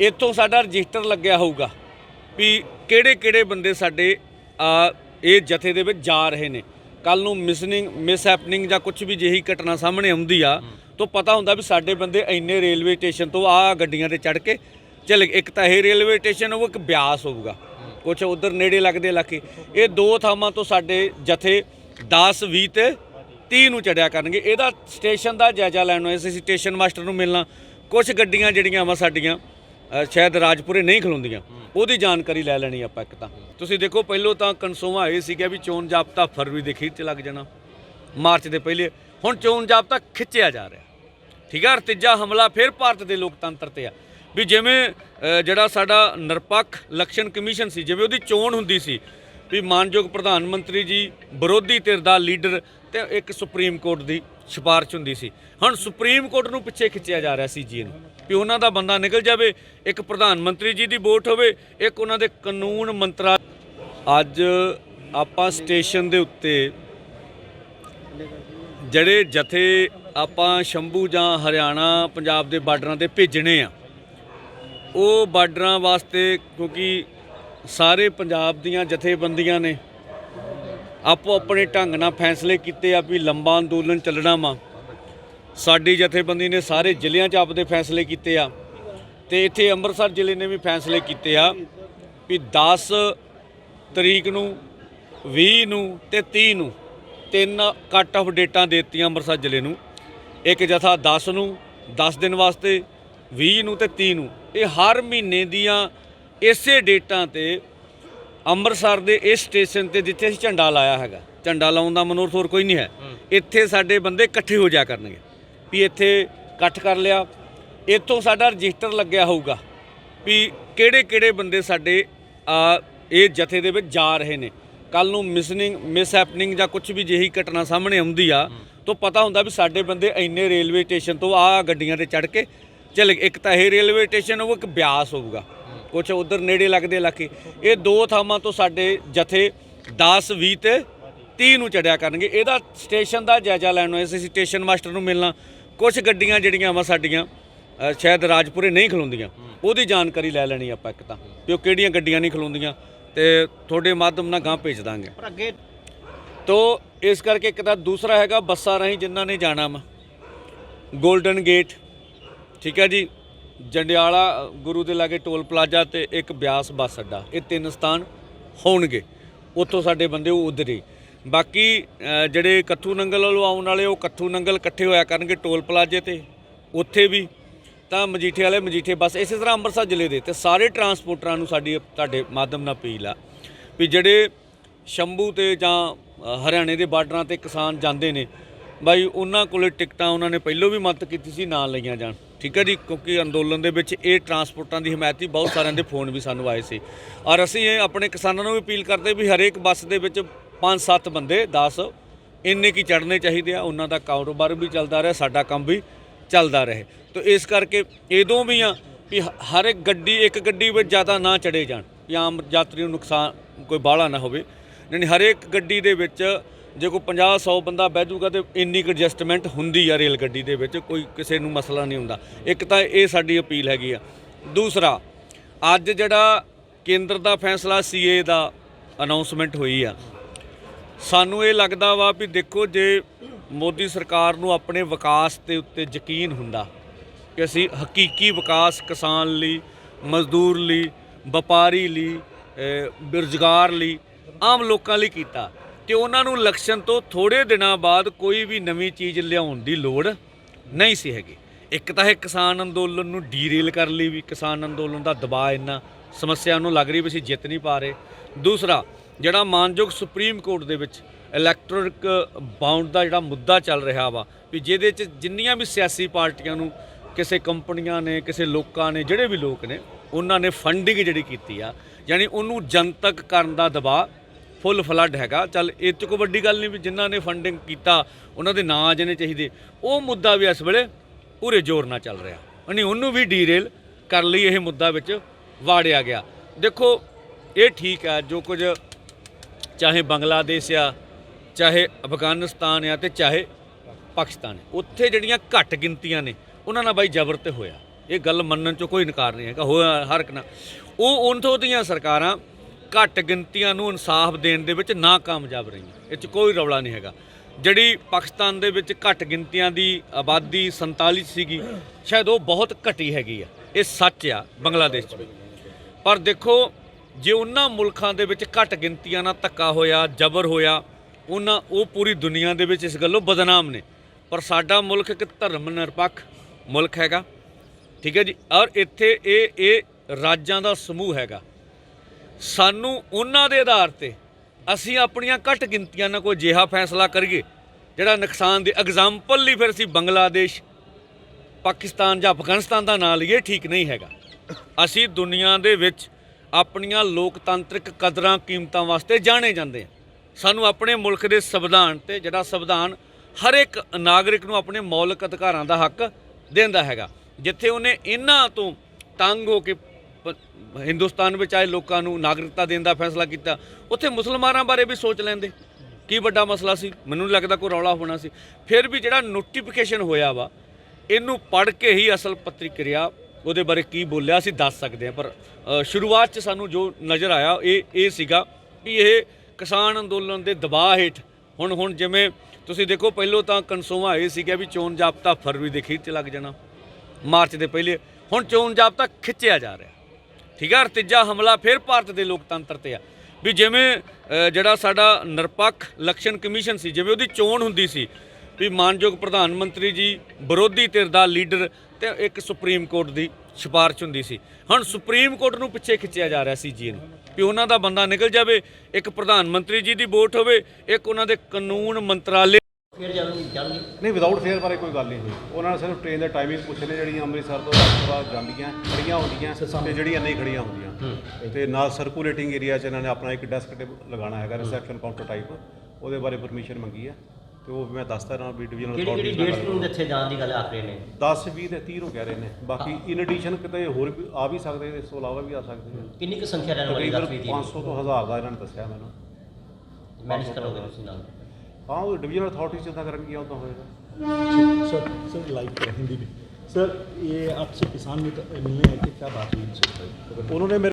ਇੱਥੋਂ ਸਾਡਾ ਰਜਿਸਟਰ ਲੱਗਿਆ ਹੋਊਗਾ ਵੀ ਕਿਹੜੇ ਕਿਹੜੇ ਬੰਦੇ ਸਾਡੇ ਆ ਇਹ ਜਥੇ ਦੇ ਵਿੱਚ ਜਾ ਰਹੇ ਨੇ। ਕੱਲ ਨੂੰ ਮਿਸਨਿੰਗ ਮਿਸ ਹੈਪਨਿੰਗ ਜਾਂ ਕੁਝ ਵੀ ਜਿਹੀ ਘਟਨਾ ਸਾਹਮਣੇ ਆਉਂਦੀ ਆ ਤਾਂ ਪਤਾ ਹੁੰਦਾ ਵੀ ਸਾਡੇ ਬੰਦੇ ਇੰਨੇ ਰੇਲਵੇ ਸਟੇਸ਼ਨ ਤੋਂ ਆ ਗੱਡੀਆਂ ਤੇ ਚੜ ਕੇ ਚਲੇ। ਇੱਕ ਤਾਂ ਇਹ ਰੇਲਵੇ ਸਟੇਸ਼ਨ ਉਹ ਇੱਕ ਬਿਆਸ ਹੋਊਗਾ। ਕੁਝ ਉਧਰ ਨੇੜੇ ਲੱਗਦੇ ਇਲਾਕੇ। ਇਹ ਦੋ ਥਾਵਾਂ ਤੋਂ ਸਾਡੇ ਜਥੇ 10 20 ਤੇ 30 ਨੂੰ ਚੜਿਆ ਕਰਨਗੇ। ਇਹਦਾ ਸਟੇਸ਼ਨ ਦਾ ਜਾਇਜ਼ਾ ਲੈਣ ਨੂੰ ਅਸੀਂ ਸਟੇਸ਼ਨ ਮਾਸਟਰ ਨੂੰ ਮਿਲਣਾ। ਕੁਝ ਗੱਡੀਆਂ ਜਿਹੜੀਆਂ ਵਾ ਸਾਡੀਆਂ ਸ਼ਾਇਦ ਰਾਜਪੁਰੇ ਨਹੀਂ ਖਲੋਂਦੀਆਂ। ਉਹਦੀ ਜਾਣਕਾਰੀ ਲੈ ਲੈਣੀ ਆਪਾਂ ਇੱਕ ਤਾਂ। ਤੁਸੀਂ ਦੇਖੋ, ਪਹਿਲੋਂ ਤਾਂ ਕਨਸੋਵਾ ਇਹ ਸੀਗਾ ਵੀ ਚੋਣ ਜਾਬਤਾ ਫਰਵਰੀ ਦੇ ਅਖੀਰ ਚ ਲੱਗ ਜਾਣਾ। ਮਾਰਚ ਦੇ ਪਹਿਲੇ। ਹੁਣ ਚੋਣ ਜਾਬਤਾ ਖਿੱਚਿਆ ਜਾ ਰਿਹਾ। ਠੀਕ ਹੈ ਤੀਜਾ ਹਮਲਾ ਫਿਰ ਭਾਰਤ ਦੇ ਲੋਕਤੰਤਰ ਤੇ ਆ। ਵੀ ਜਿਵੇਂ ਜਿਹੜਾ ਸਾਡਾ ਨਿਰਪੱਖ ਇਲੈਕਸ਼ਨ ਕਮਿਸ਼ਨ ਸੀ, ਜਿਵੇਂ ਉਹਦੀ ਚੋਣ ਹੁੰਦੀ ਸੀ, ਵੀ ਮਾਨਯੋਗ ਪ੍ਰਧਾਨ ਮੰਤਰੀ ਜੀ, ਵਿਰੋਧੀ ਧਿਰ ਦਾ ਲੀਡਰ ਤੇ ਇੱਕ ਸੁਪਰੀਮ ਕੋਰਟ ਦੀ ਸਿਫਾਰਿਸ਼ ਹੁੰਦੀ ਸੀ। ਹੁਣ ਸੁਪਰੀਮ ਕੋਰਟ ਨੂੰ ਪਿੱਛੇ ਖਿੱਚਿਆ ਜਾ ਰਿਹਾ ਸੀ ਜੀ ਨੂੰ ਵੀ ਉਹਨਾਂ ਦਾ ਬੰਦਾ ਨਿਕਲ ਜਾਵੇ, ਇੱਕ ਪ੍ਰਧਾਨ ਮੰਤਰੀ ਜੀ ਦੀ ਵੋਟ ਹੋਵੇ, ਇੱਕ ਉਹਨਾਂ ਦੇ ਕਾਨੂੰਨ ਮੰਤਰਾ ਅੱਜ ਆਪਾਂ ਸਟੇਸ਼ਨ ਦੇ ਉੱਤੇ ਜਿਹੜੇ ਜਥੇ ਆਪਾਂ ਸ਼ੰਭੂ ਜਾਂ ਹਰਿਆਣਾ, ਪੰਜਾਬ ਦੇ ਬਾਰਡਰਾਂ ਤੇ ਭੇਜਣੇ ਆ, ਉਹ ਬਾਰਡਰਾਂ ਵਾਸਤੇ ਕਿਉਂਕਿ ਸਾਰੇ ਪੰਜਾਬ ਦੀਆਂ ਜਥੇਬੰਦੀਆਂ ਨੇ ਆਪੋ ਆਪਣੇ ਢੰਗ ਨਾਲ ਫੈਸਲੇ ਕੀਤੇ ਆ ਵੀ ਲੰਬਾ ਅੰਦੋਲਨ ਚੱਲਣਾ ਵਾ। ਸਾਡੀ ਜਥੇਬੰਦੀ ਨੇ ਸਾਰੇ ਜ਼ਿਲ੍ਹਿਆਂ 'ਚ ਆਪਦੇ ਫੈਸਲੇ ਕੀਤੇ ਆ ਤੇ ਇੱਥੇ ਅੰਮ੍ਰਿਤਸਰ ਜ਼ਿਲ੍ਹੇ ਨੇ ਵੀ ਫੈਸਲੇ ਕੀਤੇ ਆ ਵੀ 10 ਤਰੀਕ ਨੂੰ 20 ਨੂੰ ਤੇ 30 ਨੂੰ ਤਿੰਨ ਕੱਟ ਆਫ ਡੇਟਾਂ ਦੇ ਦਿੱਤੀਆਂ ਅੰਮ੍ਰਿਤਸਰ ਜ਼ਿਲ੍ਹੇ ਨੂੰ। ਇੱਕ ਜਥਾ 10 ਨੂੰ 10 ਦਿਨ ਵਾਸਤੇ 20 ਨੂੰ ਤੇ 30 ਨੂੰ। ਇਹ ਹਰ ਮਹੀਨੇ ਦੀਆਂ ਇਸੇ ਡੇਟਾਂ ਤੇ ਅੰਮ੍ਰਿਤਸਰ ਦੇ ਇਸ ਸਟੇਸ਼ਨ ਤੇ ਜਿੱਥੇ ਅਸੀਂ ਝੰਡਾ ਲਾਇਆ ਹੈਗਾ ਝੰਡਾ ਲਾਉਣ ਦਾ ਮਨੋਰਥ ਹੋਰ ਕੋਈ ਨਹੀਂ ਹੈ। ਇੱਥੇ ਸਾਡੇ ਬੰਦੇ ਇਕੱਠੇ ਹੋ ਜਾ ਕਰਨਗੇ ਵੀ ਇੱਥੇ ਇਕੱਠ ਕਰ ਲਿਆ। ਇੱਥੋਂ ਸਾਡਾ ਰਜਿਸਟਰ ਲੱਗਿਆ ਹੋਊਗਾ ਵੀ ਕਿਹੜੇ ਕਿਹੜੇ ਬੰਦੇ ਸਾਡੇ ਆ ਇਹ ਜਥੇ ਦੇ ਵਿੱਚ ਜਾ ਰਹੇ ਨੇ। ਕੱਲ ਨੂੰ ਮਿਸਨਿੰਗ ਮਿਸ ਹੈਪਨਿੰਗ ਜਾਂ ਕੁਝ ਵੀ ਜਿਹੀ ਘਟਨਾ ਸਾਹਮਣੇ ਆਉਂਦੀ ਆ ਤਾਂ ਪਤਾ ਹੁੰਦਾ ਵੀ ਸਾਡੇ ਬੰਦੇ ਇੰਨੇ ਰੇਲਵੇ ਸਟੇਸ਼ਨ ਤੋਂ ਆ ਗੱਡੀਆਂ ਤੇ ਚੜ ਕੇ ਚਲੇ। ਇੱਕ ਤਾਂ ਇਹ ਰੇਲਵੇ ਸਟੇਸ਼ਨ ਉਹ ਇੱਕ ਬਿਆਸ ਹੋਊਗਾ। ਕੁਝ ਉਧਰ ਨੇੜੇ ਲੱਗਦੇ ਇਲਾਕੇ। ਇਹ ਦੋ ਥਾਵਾਂ ਤੋਂ ਸਾਡੇ ਜਥੇ 10 20 ਤੇ 30 ਨੂੰ ਚੜਿਆ ਕਰਨਗੇ। ਇਹਦਾ ਸਟੇਸ਼ਨ ਦਾ ਜਾਇਜ਼ਾ ਲੈਣ ਨੂੰ ਅਸੀਂ ਸਟੇਸ਼ਨ ਮਾਸਟਰ ਨੂੰ ਮਿਲਣਾ। ਕੁਝ ਗੱਡੀਆਂ ਜਿਹੜੀਆਂ ਵਾ ਸਾਡੀਆਂ ਸ਼ਾਇਦ ਰਾਜਪੁਰੇ ਨਹੀਂ ਖਲੋਂਦੀਆਂ। ਉਹਦੀ ਜਾਣਕਾਰੀ ਲੈ ਲੈਣੀ ਆਪਾਂ ਇੱਕ ਤਾਂ। ਵੀ ਉਹ ਕਿਹੜੀਆਂ ਗੱਡੀਆਂ ਨਹੀਂ ਖਲੋਂਦੀਆਂ ਤੇ ਤੁਹਾਡੇ ਮਾਧਿਅਮ ਨਾਲ ਗਾਂ ਭੇਜ ਦਾਂਗੇ। ਪਰ ਅੱਗੇ ਤੋ ਇਸ ਕਰਕੇ ਇੱਕ ਤਾਂ ਦੂਸਰਾ ਹੈਗਾ ਬੱਸਾਂ ਰਾਹੀਂ ਜਿਨ੍ਹਾਂ ਨੇ ਜਾਣਾ ਵਾ। 골ਡਨ ਗੇਟ ਠੀਕ ਹੈ ਜੀ? ਜੰਡਿਆਲਾ ਗੁਰੂ ਦੇ ਲਾਗੇ ਟੋਲ ਪਲਾਜ਼ਾ ਤੇ ਇੱਕ ਬਿਆਸ ਬੱਸ ਅੱਡਾ। ਇਹ ਤਿੰਨ ਸਥਾਨ ਹੋਣਗੇ। ਉੱਥੋਂ ਸਾਡੇ ਬੰਦੇ ਉਹ ਉਧਰ। ਹੀ ਬਾਕੀ ਜਿਹੜੇ ਕੱਥੂ ਨੰਗਲ ਵੱਲੋਂ ਆਉਣ ਵਾਲੇ, ਉਹ ਕੱਥੂ ਨੰਗਲ ਇਕੱਠੇ ਹੋਇਆ ਕਰਨਗੇ ਟੋਲ ਪਲਾਜ਼ੇ ਤੇ। ਉੱਥੇ ਵੀ ਤਾਂ ਮਜੀਠੇ ਵਾਲੇ ਮਜੀਠੇ ਬੱਸ ਇਸੇ ਤਰ੍ਹਾਂ ਅੰਮ੍ਰਿਤਸਰ ਜ਼ਿਲ੍ਹੇ ਦੇ ਤੇ ਸਾਰੇ ਟਰਾਂਸਪੋਰਟਰਾਂ ਨੂੰ ਸਾਡੀ ਤੁਹਾਡੇ ਮਾਧਿਅਮ ਨਾਲ ਅਪੀਲ ਆ ਵੀ ਜਿਹੜੇ ਸ਼ੰਭੂ ਤੇ ਜਾਂ ਹਰਿਆਣੇ ਦੇ ਬਾਰਡਰਾਂ ਤੇ ਕਿਸਾਨ ਜਾਂਦੇ ਨੇ, ਬਾਈ, ਉਹਨਾਂ ਕੋਲੇ ਟਿਕਟਾਂ ਉਹਨਾਂ ਨੇ ਪਹਿਲਾਂ ਵੀ ਮਦਦ ਕੀਤੀ ਸੀ ਨਾ ਲਈਆਂ ਜਾਣ। ਠੀਕ ਹੈ ਜੀ, ਕਿਉਂਕਿ ਅੰਦੋਲਨ ਦੇ ਵਿੱਚ ਇਹ ਟਰਾਂਸਪੋਰਟਾਂ ਦੀ ਹਮਾਇਤ ਸੀ ਬਹੁਤ ਸਾਰਿਆਂ ਦੇ ਫੋਨ ਵੀ ਸਾਨੂੰ ਆਏ ਸੀ। ਔਰ ਅਸੀਂ ਇਹ ਆਪਣੇ ਕਿਸਾਨਾਂ ਨੂੰ ਵੀ ਅਪੀਲ ਕਰਦੇ ਵੀ ਹਰੇਕ ਬੱਸ ਦੇ ਵਿੱਚ 5-7 ਬੰਦੇ 10 ਇੰਨੇ ਕੀ ਚੜਨੇ ਚਾਹੀਦੇ ਆ, ਉਹਨਾਂ ਦਾ ਕਾਰੋਬਾਰ ਵੀ ਚੱਲਦਾ ਰਹੇ, ਸਾਡਾ ਕੰਮ ਵੀ ਚੱਲਦਾ ਰਹੇ। ਤਾਂ ਇਸ ਕਰਕੇ ਇਦੋਂ ਵੀ ਆ ਵੀ ਹਰ ਇੱਕ ਗੱਡੀ ਇੱਕ ਗੱਡੀ ਵਿੱਚ ਜ਼ਿਆਦਾ ਨਾ ਚੜੇ ਜਾਣ, ਵੀ ਆਮ ਯਾਤਰੀ ਨੂੰ ਨੁਕਸਾਨ ਕੋਈ ਬਾਹਲਾ ਨਾ ਹੋਵੇ। ਯਾਨੀ ਹਰੇਕ ਗੱਡੀ ਦੇ ਵਿੱਚ ਜੇ ਕੋਈ 50 100 ਬੰਦਾ ਬਹਿ ਜਾਊਗਾ ਤੇ ਇੰਨੀ ਕੁ ਐਡਜਸਟਮੈਂਟ ਹੁੰਦੀ ਆ ਰੇਲ ਗੱਡੀ ਦੇ ਵਿੱਚ, ਕੋਈ ਕਿਸੇ ਨੂੰ ਮਸਲਾ ਨਹੀਂ ਹੁੰਦਾ। ਇੱਕ ਤਾਂ ਇਹ ਸਾਡੀ ਅਪੀਲ ਹੈਗੀ ਆ। ਦੂਸਰਾ, ਅੱਜ ਜਿਹੜਾ ਕੇਂਦਰ ਦਾ ਫੈਸਲਾ ਸੀਏ ਦਾ ਅਨਾਉਂਸਮੈਂਟ ਹੋਈ ਆ, ਸਾਨੂੰ ਇਹ ਲੱਗਦਾ ਵਾ ਵੀ ਦੇਖੋ, ਜੇ ਮੋਦੀ ਸਰਕਾਰ ਨੂੰ ਆਪਣੇ ਵਿਕਾਸ ਦੇ ਉੱਤੇ ਯਕੀਨ ਹੁੰਦਾ ਕਿ ਅਸੀਂ ਹਕੀਕੀ ਵਿਕਾਸ ਕਿਸਾਨ ਲਈ, ਮਜ਼ਦੂਰ ਲਈ, ਵਪਾਰੀ ਲਈ ਬੇਰੁਜ਼ਗਾਰ ਲਈ ਆਮ ਲੋਕਾਂ ਲਈ ਕੀਤਾ ਤੇ ਉਹਨਾਂ ਨੂੰ ਇਲੈਕਸ਼ਨ ਤੋਂ ਥੋੜੇ ਦਿਨਾਂ ਬਾਅਦ ਕੋਈ ਵੀ ਨਵੀਂ ਚੀਜ਼ ਲਿਆਉਣ ਦੀ ਲੋੜ ਨਹੀਂ ਸੀ ਹੈਗੀ। ਇੱਕ ਤਾਂ ਇਹ ਕਿਸਾਨ ਅੰਦੋਲਨ ਨੂੰ ਡੀਰੇਲ ਕਰਨ ਲਈ ਵੀ, ਕਿਸਾਨ ਅੰਦੋਲਨ ਦਾ ਦਬਾਅ ਇੰਨਾ ਸਮੱਸਿਆ ਨੂੰ ਲੱਗ ਰਹੀ ਵੀ ਅਸੀਂ ਜਿੱਤ ਨਹੀਂ ਪਾ ਰਹੇ। ਦੂਸਰਾ, ਜਿਹੜਾ ਮਾਨਯੋਗ ਸੁਪਰੀਮ ਕੋਰਟ ਦੇ ਵਿੱਚ ਇਲੈਕਟ੍ਰੋਨਿਕ ਬਾਉਂਡ ਦਾ ਜਿਹੜਾ ਮੁੱਦਾ ਚੱਲ ਰਿਹਾ ਵਾ, ਵੀ ਜਿਹਦੇ 'ਚ ਜਿੰਨੀਆਂ ਵੀ ਸਿਆਸੀ ਪਾਰਟੀਆਂ ਨੂੰ ਕਿਸੇ ਕੰਪਨੀਆਂ ਨੇ, ਕਿਸੇ ਲੋਕਾਂ ਨੇ, ਜਿਹੜੇ ਵੀ ਲੋਕ ਨੇ, ਉਹਨਾਂ ਨੇ ਫੰਡਿੰਗ ਜਿਹੜੀ ਕੀਤੀ ਆ, ਯਾਨੀ ਉਹਨੂੰ ਜਨਤਕ ਕਰਨ ਦਾ ਦਬਾਅ ਫੁੱਲ ਫਲੱਡ ਹੈਗਾ। ਚੱਲ ਇਹ 'ਚ ਕੋਈ ਵੱਡੀ ਗੱਲ ਨਹੀਂ ਵੀ ਜਿਨ੍ਹਾਂ ਨੇ ਫੰਡਿੰਗ ਕੀਤਾ, ਉਹਨਾਂ ਦੇ ਨਾਂ ਆ ਜਾਣੇ ਚਾਹੀਦੇ। ਉਹ ਮੁੱਦਾ ਵੀ ਇਸ ਵੇਲੇ ਪੂਰੇ ਜ਼ੋਰ ਨਾਲ ਚੱਲ ਰਿਹਾ। ਨਹੀਂ ਉਹਨੂੰ ਵੀ ਡੀਰੇਲ ਕਰ ਲਈ ਇਹ ਮੁੱਦਾ ਵਿੱਚ ਵਾੜਿਆ ਗਿਆ। ਦੇਖੋ, ਇਹ ਠੀਕ ਹੈ, ਜੋ ਕੁਝ ਚਾਹੇ ਬੰਗਲਾਦੇਸ਼ ਆ, ਚਾਹੇ ਅਫਗਾਨਿਸਤਾਨ ਆ ਤੇ ਚਾਹੇ ਪਾਕਿਸਤਾਨ ਉੱਥੇ ਜਿਹੜੀਆਂ ਘੱਟ ਗਿਣਤੀਆਂ ਨੇ, ਉਹਨਾਂ ਨਾਲ ਬਾਈ ਜ਼ਬਰ ਤੇ ਹੋਇਆ। ਇਹ ਗੱਲ ਮੰਨਣ 'ਚੋਂ ਕੋਈ ਇਨਕਾਰ ਨਹੀਂ ਹੈਗਾ, ਹੋਇਆ ਹਰ ਇੱਕ ਨਾਲ। ਉਹ, ਉਹਨਾਂ ਦੀਆਂ ਸਰਕਾਰਾਂ ਘੱਟ ਗਿਣਤੀਆਂ ਨੂੰ ਇਨਸਾਫ ਦੇਣ ਦੇ ਵਿੱਚ ਨਾਕਾਮਯਾਬ ਰਹੀਆਂ। ਇਹ 'ਚ ਕੋਈ ਰੌਲਾ ਨਹੀਂ ਹੈਗਾ। ਜਿਹੜੀ ਪਾਕਿਸਤਾਨ ਦੇ ਵਿੱਚ ਘੱਟ ਗਿਣਤੀਆਂ ਦੀ ਆਬਾਦੀ 47 ਸੀਗੀ, ਸ਼ਾਇਦ ਉਹ ਬਹੁਤ ਘਟੀ ਹੈਗੀ ਆ। ਇਹ ਸੱਚ ਆ ਬੰਗਲਾਦੇਸ਼ 'ਚ ਪਰ ਦੇਖੋ, ਜੇ ਉਹਨਾਂ ਮੁਲਕਾਂ ਦੇ ਵਿੱਚ ਘੱਟ ਗਿਣਤੀਆਂ ਨਾਲ ਧੱਕਾ ਹੋਇਆ, ਜ਼ਬਰ ਹੋਇਆ, ਉਹਨਾਂ, ਉਹ ਪੂਰੀ ਦੁਨੀਆ ਦੇ ਵਿੱਚ ਇਸ ਗੱਲੋਂ ਬਦਨਾਮ ਨੇ। ਪਰ ਸਾਡਾ ਮੁਲਕ ਇੱਕ ਧਰਮ ਨਿਰਪੱਖ ਮੁਲਕ ਹੈਗਾ। ਠੀਕ ਹੈ ਜੀ? ਔਰ ਇੱਥੇ ਇਹ ਇਹ ਰਾਜਾਂ ਦਾ ਸਮੂਹ ਹੈਗਾ। ਸਾਨੂੰ ਉਹਨਾਂ ਦੇ ਆਧਾਰ ਤੇ ਅਸੀਂ ਆਪਣੀਆਂ ਘੱਟ ਗਿਣਤੀਆਂ ਨਾਲ ਕੋਈ ਜਿਹਾ ਫੈਸਲਾ ਕਰੀਏ, ਜਿਹੜਾ ਨੁਕਸਾਨ ਦੇ ਐਗਜ਼ਾਮਪਲ ਲਈ ਫਿਰ ਅਸੀਂ ਬੰਗਲਾਦੇਸ਼, ਪਾਕਿਸਤਾਨ ਜਾਂ ਅਫਗਾਨਿਸਤਾਨ ਦਾ ਨਾਂ ਲਈਏ, ਠੀਕ ਨਹੀਂ ਹੈਗਾ। ਅਸੀਂ ਦੁਨੀਆ ਦੇ ਵਿੱਚ ਆਪਣੀਆਂ ਲੋਕਤੰਤਰਿਕ ਕਦਰਾਂ, ਕੀਮਤਾਂ ਵਾਸਤੇ ਜਾਣੇ ਜਾਂਦੇ ਹਾਂ। ਸਾਨੂੰ ਆਪਣੇ ਮੁਲਕ ਦੇ ਸੰਵਿਧਾਨ ਤੇ ਜਿਹੜਾ ਸੰਵਿਧਾਨ ਹਰ ਇੱਕ ਨਾਗਰਿਕ ਨੂੰ ਆਪਣੇ ਮੌਲਿਕ ਅਧਿਕਾਰਾਂ ਦਾ ਹੱਕ ਦਿੰਦਾ ਹੈਗਾ। ਜਿੱਥੇ ਉਹਨੇ ਇਹਨਾਂ ਤੋਂ ਤੰਗ ਹੋ ਕੇ ਹਿੰਦੁਸਤਾਨ ਵਿੱਚ ਆਏ ਲੋਕਾਂ ਨੂੰ ਨਾਗਰਿਕਤਾ ਦੇਣ ਦਾ ਫੈਸਲਾ ਕੀਤਾ। ਉੱਥੇ ਮੁਸਲਮਾਨਾਂ ਬਾਰੇ ਵੀ ਸੋਚ ਲੈਂਦੇ। ਕੀ ਵੱਡਾ ਮਸਲਾ ਸੀ? ਮੈਨੂੰ ਨਹੀਂ ਲੱਗਦਾ ਕੋਈ ਰੌਲਾ ਹੋਣਾ ਸੀ। ਫਿਰ ਵੀ ਜਿਹੜਾ ਨੋਟੀਫਿਕੇਸ਼ਨ ਹੋਇਆ ਵਾ, ਇਹਨੂੰ ਪੜ੍ਹ ਕੇ ਹੀ ਅਸਲ ਪ੍ਰਤੀਕਿਰਿਆ ਉਹਦੇ ਬਾਰੇ ਕੀ ਬੋਲਿਆ ਅਸੀਂ ਦੱਸ ਸਕਦੇ ਹਾਂ। ਪਰ ਸ਼ੁਰੂਆਤ 'ਚ ਸਾਨੂੰ ਜੋ ਨਜ਼ਰ ਆਇਆ, ਇਹ ਇਹ ਸੀਗਾ ਵੀ ਇਹ ਕਿਸਾਨ ਅੰਦੋਲਨ ਦੇ ਦਬਾਅ ਹੇਠ ਹੁਣ ਹੁਣ ਜਿਵੇਂ ਤੁਸੀਂ ਦੇਖੋ, ਪਹਿਲੋਂ ਤਾਂ ਕਨਸੋਵਾ ਇਹ ਸੀਗਾ ਵੀ ਚੋਣ ਜਾਬਤਾ ਫਰਵਰੀ ਦੇ ਅਖੀਰ 'ਚ ਲੱਗ ਜਾਣਾ, ਮਾਰਚ ਦੇ ਪਹਿਲੇ। ਹੁਣ ਚੋਣ ਜਾਬਤਾ ਖਿੱਚਿਆ ਜਾ ਰਿਹਾ। ਠੀਕ ਆ, ਔਰ ਤੀਜਾ ਹਮਲਾ ਫਿਰ ਭਾਰਤ ਦੇ ਲੋਕਤੰਤਰ ਤੇ ਆ। ਵੀ ਜਿਵੇਂ ਜਿਹੜਾ ਸਾਡਾ ਨਿਰਪੱਖ ਇਲੈਕਸ਼ਨ ਕਮਿਸ਼ਨ ਸੀ, ਜਿਵੇਂ ਉਹਦੀ ਚੋਣ ਹੁੰਦੀ ਸੀ, ਵੀ ਮਾਨਯੋਗ ਪ੍ਰਧਾਨ ਮੰਤਰੀ ਜੀ, ਵਿਰੋਧੀ ਧਿਰ ਦਾ ਲੀਡਰ ਤੇ ਇੱਕ ਸੁਪਰੀਮ ਕੋਰਟ ਦੀ ਸਿਫਾਰਿਸ਼ ਹੁੰਦੀ ਸੀ। ਹੁਣ ਸੁਪਰੀਮ ਕੋਰਟ ਨੂੰ ਪਿੱਛੇ ਖਿੱਚਿਆ ਜਾ ਰਿਹਾ ਸੀ ਜੀ ਨੂੰ ਵੀ ਉਹਨਾਂ ਦਾ ਬੰਦਾ ਨਿਕਲ ਜਾਵੇ, ਇੱਕ ਪ੍ਰਧਾਨ ਮੰਤਰੀ ਜੀ ਦੀ ਵੋਟ ਹੋਵੇ, ਇੱਕ ਉਹਨਾਂ ਦੇ ਕਾਨੂੰਨ ਮੰਤਰਾਲੇ ਫਿਰ ਜਾਣਗੇ ਜਾਣਗੇ। ਨਹੀਂ ਵਿਦਆਊਟ ਫੇਅਰ ਬਾਰੇ ਕੋਈ ਗੱਲ ਨਹੀਂ ਹੋਈ। ਉਹਨਾਂ ਨੇ ਸਿਰਫ ਟ੍ਰੇਨ ਦੇ ਟਾਈਮਿੰਗ ਪੁੱਛੇ ਨੇ ਜਿਹੜੀਆਂ ਅੰਮ੍ਰਿਤਸਰ ਤੋਂ ਰਾਜਪੁਰਾ ਜਾਂਦੀਆਂ ਖੜੀਆਂ ਹੁੰਦੀਆਂ ਤੇ ਜਿਹੜੀਆਂ ਨਹੀਂ ਖੜੀਆਂ ਹੁੰਦੀਆਂ। ਤੇ ਨਾਲ ਸਰਕੂਲੇਟਿੰਗ ਏਰੀਆ 'ਚ ਇਹਨਾਂ ਨੇ ਆਪਣਾ ਇੱਕ ਡੈਸਕ ਲਗਾਉਣਾ ਹੈਗਾ ਰਿਸੈਪਸ਼ਨ ਕਾਊਂਟਰ ਟਾਈਪ ਉਹਦੇ ਬਾਰੇ ਪਰਮਿਸ਼ਨ ਮੰਗੀ ਹੈ ਤੇ ਉਹ ਮੈਂ ਦੱਸਦਾ ਰਹਾ ਵੀ ਡਿਵੀਜ਼ਨਲ ਕਿਹੜੀ ਕਿਹੜੀ ਡੇਟਸ ਨੂੰ ਇੱਥੇ ਜਾਣ ਦੀ ਗੱਲ ਆਖ ਰਹੇ ਨੇ? 10 20 ਤੇ 30 ਨੂੰ ਕਹਿ ਰਹੇ ਨੇ। ਬਾਕੀ ਇਨ ਐਡੀਸ਼ਨ ਕਿਤੇ ਹੋਰ ਵੀ ਆ ਵੀ ਸਕਦੇ ਨੇ ਇਸ ਤੋਂ ਇਲਾਵਾ ਵੀ ਆ ਸਕਦੇ ਨੇ। ਕਿੰਨੀ ਕੁ ਸੰਖਿਆ ਰਹਿਣ ਵਾਲੀ ਤਕਰੀਬਨ ਦੱਸ ਵੀ ਦੀ 500 ਤੋਂ 1000 ਦਾ ਇਹਨਾਂ ਨੇ ਦੱਸਿਆ ਮੈਨੂੰ। ਮੈਨੇਜ ਕਰੋਗੇ ਤੁਸੀਂ ਨਾਲ? ਹਾਂ ਉਹ ਡਿਵੀਜ਼ਨਲ ਅਥਾਰਟੀ ਜਿੱਦਾਂ ਕਰਨਗੀਆਂ ਉਦਾਂ ਹੋਏਗਾ सर सर लाइव हिंदी में सर ये आपसे किसान मित्र मिलने आए थे क्या बात हुई इनसे ਉਹਨਾਂ ਨੇ ਮੇਰੇ